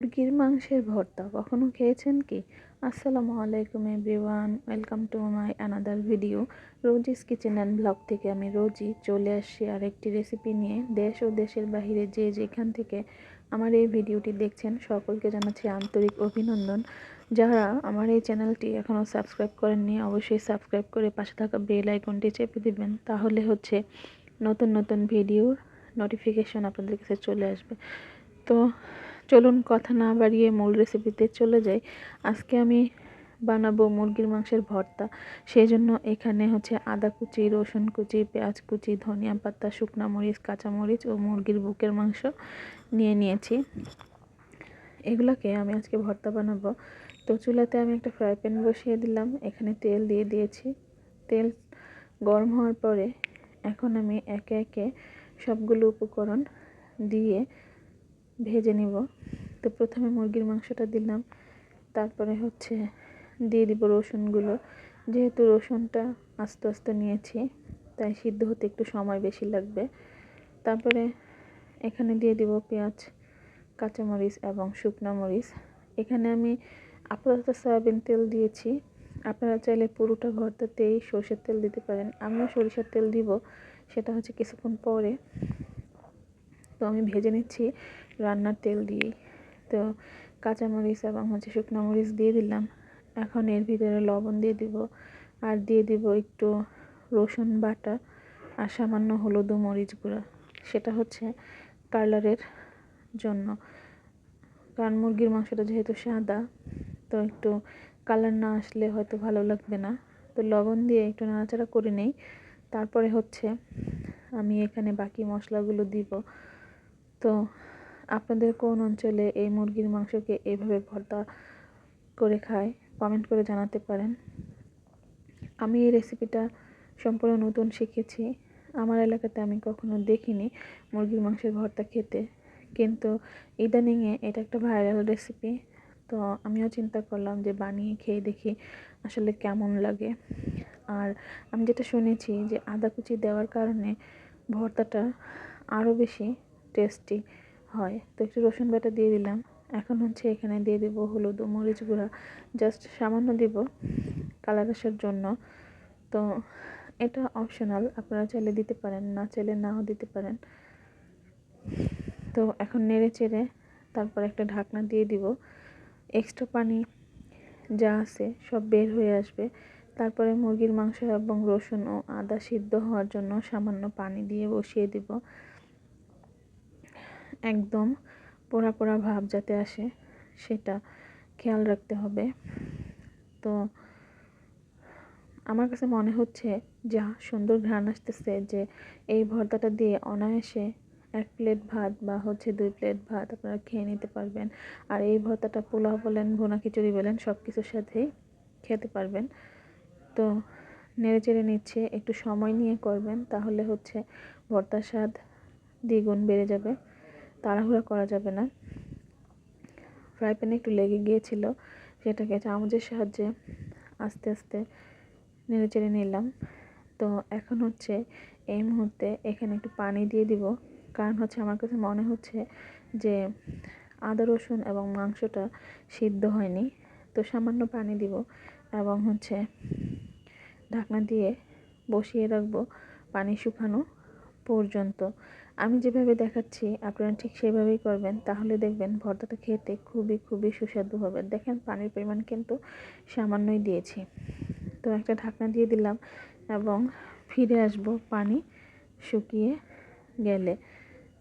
মুরগির মাংসের ভর্তা কখনো খেয়েছেন কি? আসসালামু আলাইকুম everyone, welcome to my another video. Rosy's kitchen and blog থেকে আমি রোজি চলে আসছি আরেকটি রেসিপি নিয়ে। দেশ ও দেশের বাহিরে যে যেখান থেকে আমার এই ভিডিওটি দেখছেন, সকলকে জানাচ্ছি আন্তরিক অভিনন্দন। যারা আমার এই চ্যানেলটি এখনও সাবস্ক্রাইব করেননি, অবশ্যই সাবস্ক্রাইব করে পাশে থাকা বেল আইকনটি চেপে দিবেন। তাহলে হচ্ছে নতুন নতুন ভিডিওর নোটিফিকেশন আপনাদের কাছে চলে আসবে। তো চলুন কথা না বাড়িয়ে মূল রেসিপিতে চলে যাই। আজকে আমি বানাবো মুরগির মাংসের ভর্তা। সেই জন্য এখানে হচ্ছে আদা কুচি, রসুন কুচি, পেঁয়াজ কুচি, ধনিয়া পাতা, শুকনা মরিচ কাঁচামরিচ ও মুরগির বুকের মাংস নিয়ে নিয়েছি। এগুলোকে আমি আজকে ভর্তা বানাবো। তো চুলাতে আমি একটা ফ্রাই প্যান বসিয়ে দিলাম। এখানে তেল দিয়ে দিয়েছি। তেল গরম হওয়ার পরে এখন আমি একে একে সবগুলো উপকরণ দিয়ে ভেজে নিব। তো প্রথমে মুরগির মাংসটা দিলাম। তারপরে হচ্ছে দিয়ে দিব রসুনগুলো। যেহেতু রসুনটা আস্তে আস্তে নিয়েছি, তাই সিদ্ধ হতে একটু সময় বেশি লাগবে। তারপরে এখানে দিয়ে দিব পেঁয়াজ, কাঁচামরিচ এবং শুকনো মরিচ। এখানে আমি আপাতত সয়াবিন তেল দিয়েছি। আপনারা চাইলে পুরোটা ভর্তাতেই সরষের তেল দিতে পারেন। আমিও সরিষার তেল দিব, সেটা হচ্ছে কিছুক্ষণ পরে। তো আমি ভেজে নিচ্ছি। রান্নার তেল দিয়েই। তো কাঁচামরিচ এবং হচ্ছে শুকনো মরিচ দিয়ে দিলাম। এখন এর ভিতরে লবণ দিয়ে দিব। আর দিয়ে দিব একটু রসুন বাটা আর সামান্য হলুদ মরিচ গুঁড়া। সেটা হচ্ছে কালারের জন্য। কারণ মুরগির মাংসটা যেহেতু সাদা, তো একটু কালার না আসলে হয়তো ভালো লাগবে না। তো লবণ দিয়ে একটু নাড়াচাড়া করে নেই। তারপরে হচ্ছে আমি এখানে বাকি মশলাগুলো দিব। তো আপনাদের কোন অঞ্চলে এই মুরগির মাংসকে এইভাবে ভর্তা করে খায়? কমেন্ট করে জানাতে পারেন। আমি এই রেসিপিটা সম্পূর্ণ নতুন শিখেছি। আমার এলাকাতে আমি কখনো দেখিনি মুরগির মাংসের ভর্তা খেতে। কিন্তু ইদানিংয়ে এটা একটা ভাইরাল রেসিপি। তো আমিও চিন্তা করলাম যে বানিয়ে খেয়ে দেখি আসলে কেমন লাগে। আর আমি যেটা শুনেছি যে আদা কুচি দেওয়ার কারণে ভর্তাটা আরও বেশি টেস্টি হয়। তো একটু রসুন বাটা দিয়ে দিলাম। এখন হচ্ছে এখানে দিয়ে দেবো হলুদ মরিচ গুঁড়া। জাস্ট সামান্য দিব কালার আসার জন্য। তো এটা অপশনাল আপনারা চাইলে দিতে পারেন, না চাইলে নাও দিতে পারেন। তো এখন নেড়ে চেড়ে তারপর একটা ঢাকনা দিয়ে দিব। এক্সট্রা পানি যা আছে সব বের হয়ে আসবে। তারপরে মুরগির মাংস এবং রসুন ও আদা সিদ্ধ হওয়ার জন্য সামান্য পানি দিয়ে বসিয়ে দিব। একদম পোড়া পোড়া ভাব যাতে আসে সেটা খেয়াল রাখতে হবে। তো আমার কাছে মনে হচ্ছে যা সুন্দর ঘ্রাণ আসতেছে যে এই ভর্তাটা দিয়ে অনায়াসে এক প্লেট ভাত বা হচ্ছে দুই প্লেট ভাত আপনারা খেয়ে নিতে পারবেন। আর এই ভর্তাটা পোলাও বলেন, ভুনা খিচুড়ি বলেন সব কিছুর সাথেই খেতে পারবেন। তো নেড়ে চেড়ে নিচ্ছে, একটু সময় নিয়ে করবেন, তাহলে হচ্ছে ভর্তার স্বাদ দ্বিগুণ বেড়ে যাবে। তাড়াহুড়া করা যাবে না। ফ্রাই প্যানে একটু লেগে গিয়েছিল সেটাকে চামচের সাহায্যে আস্তে আস্তে নেড়ে চেড়ে নিলাম। তো এখন হচ্ছে এই মুহূর্তে এখানে একটু পানি দিয়ে দিব। কারণ হচ্ছে আমার কাছে মনে হচ্ছে যে আদা, রসুন এবং মাংসটা সিদ্ধ হয়নি। তো সামান্য পানি দিব এবং হচ্ছে ঢাকনা দিয়ে বসিয়ে রাখব পানি শুকানো পর্যন্ত। আমি যেভাবে দেখাচ্ছি, আপনারা ঠিক সেভাবেই করবেন। তাহলে দেখবেন ভর্তাটা খেতে খুবই খুবই সুস্বাদু হবে। দেখেন, পানির পরিমাণ কিন্তু সামান্যই দিয়েছি। তো একটা ঢাকনা দিয়ে দিলাম এবং ফিরে আসব পানি শুকিয়ে গেলে।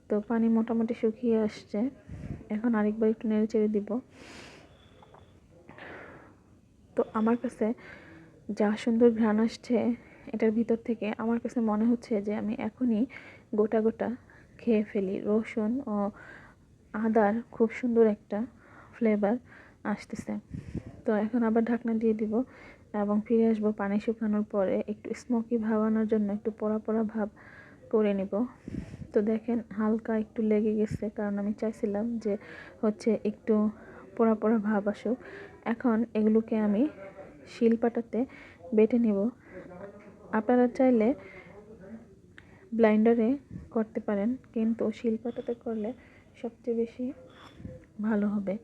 তো পানি মোটামুটি শুকিয়ে আসছে। এখন আরেকবার একটু নেড়ে চেড়ে দিব। তো আমার কাছে যা সুন্দর ঘ্রাণ আসছে এটার ভিতর থেকে আমার কাছে মনে হচ্ছে যে আমি এখনই গোটা গোটা খেয়ে ফেলি। রসুন ও আদার খুব সুন্দর একটা ফ্লেভার আসতেছে। তো এখন আবার ঢাকনা দিয়ে দিব এবং ফিরে আসব পানি শুকানোর পরে একটু স্মোকি ভাব আনার জন্য একটু পড়া পড়া ভাব করে নিব। তো দেখেন হালকা একটু লেগে গেছে কারণ আমি চাইছিলাম যে হচ্ছে একটু পোড়া পোড়া ভাব আসুক। এখন এগুলোকে আমি শিলপাটাতে বেটে নেব। আপনারা চাইলে ব্লাইন্ডারে করতে পারেন, কিন্তু শিল্পটাতে করলে সবচেয়ে বেশি ভালো হবে।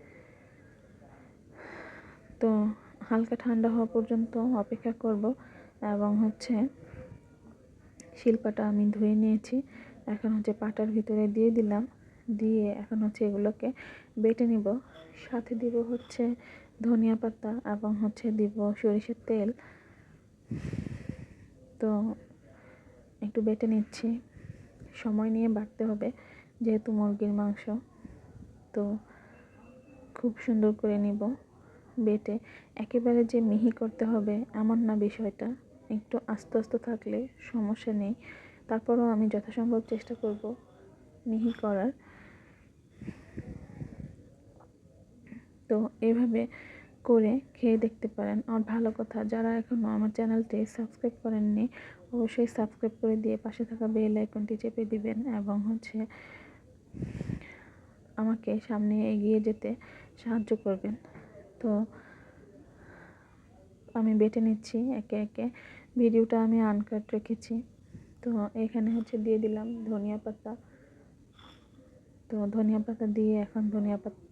তো হালকা ঠান্ডা হওয়া পর্যন্ত অপেক্ষা করব এবং হচ্ছে শিল্পাটা আমি ধুয়ে নিয়েছি। এখন হচ্ছে পাটার ভিতরে দিয়ে দিলাম, দিয়ে এখন হচ্ছে এগুলোকে বেটে নিব। সাথে দিব হচ্ছে ধনিয়া পাতা এবং হচ্ছে দিব সরিষার তেল। তো একটু বেটে নিচ্ছি। সময় নিয়ে বাটতে হবে, যেহেতু মুরগির মাংস। তো খুব সুন্দর করে নিব বেটে। একেবারে যে মিহি করতে হবে, এমন না বিষয়টা। একটু আস্তে আস্তে থাকলে সমস্যা নেই। তারপরেও আমি যথাসম্ভব চেষ্টা করব মিহি করার। তো এভাবে করে খেয়ে দেখতে পারেন। আর ভালো কথা, যারা এখনও আমার চ্যানেলটি সাবস্ক্রাইব করেননি, অবশ্যই সাবস্ক্রাইব করে দিয়ে পাশে থাকা বেল আইকনটি চেপে দিবেন এবং হচ্ছে আমাকে সামনে এগিয়ে যেতে সাহায্য করবেন। তো আমি বেটে নিচ্ছি একে একে। ভিডিওটা আমি আনকাট রেখেছি। তো এখানে হচ্ছে দিয়ে দিলাম ধনিয়া পাতা। তো ধনিয়া পাতা দিয়ে এখন ধনিয়া পাতা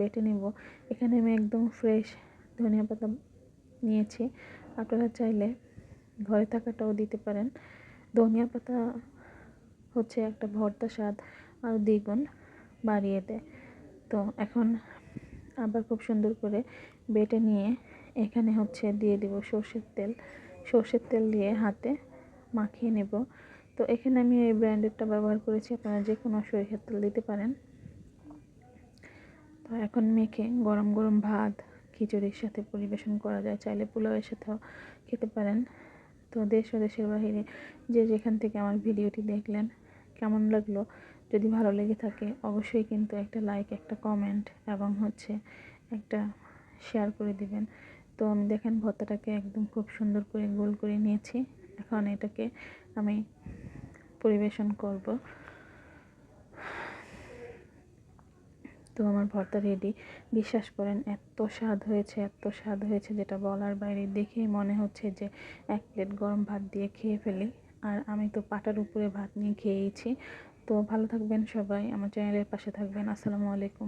বেটে নেব। এখানে আমি একদম ফ্রেশ ধনিয়া পাতা নিয়েছি। আপনারা চাইলে ঘরে থাকাটাও দিতে পারেন। ধনিয়া পাতা হচ্ছে একটা ভর্তা স্বাদ আর দ্বিগুণ বাড়িয়ে দেয়। তো এখন আবার খুব সুন্দর করে বেটে নিয়ে এখানে হচ্ছে দিয়ে দিব সর্ষের তেল। সর্ষের তেল দিয়ে হাতে মাখিয়ে নেব। তো এখানে আমি এই ব্র্যান্ডেরটা ব্যবহার করেছি। আপনারা যে কোনো সরিষার তেল দিতে পারেন। তো এখন মেখে গরম গরম ভাত, খিচুড়ির সাথে পরিবেশন করা যায়। চাইলে পোলাওয়ের সাথেও খেতে পারেন। তো দেশ ও দেশের বাহিরে যে যেখান থেকে আমার ভিডিওটি দেখলেন, কেমন লাগল? যদি ভালো লেগে থাকে, অবশ্যই কিন্তু একটা লাইক একটা কমেন্ট এবং হচ্ছে একটা শেয়ার করে দিবেন। তো আমি দেখেন ভর্তাটাকে একদম খুব সুন্দর করে গোল করে নিয়েছি। এখন এটাকে আমি পরিবেশন করব। তো আমার ভর্তা রেডি বিশ্বাস করেন, এত স্বাদ হয়েছে, এত স্বাদ হয়েছে যেটা বলার বাইরে। দেখেই মনে হচ্ছে যে এক প্লেট গরম ভাত দিয়ে খেয়ে ফেলি। আর আমি তো পাটার উপরে ভাত নিয়ে খেয়েইছি। তো ভালো থাকবেন সবাই, আমার চ্যানেলের পাশে থাকবেন। আসসালামু আলাইকুম।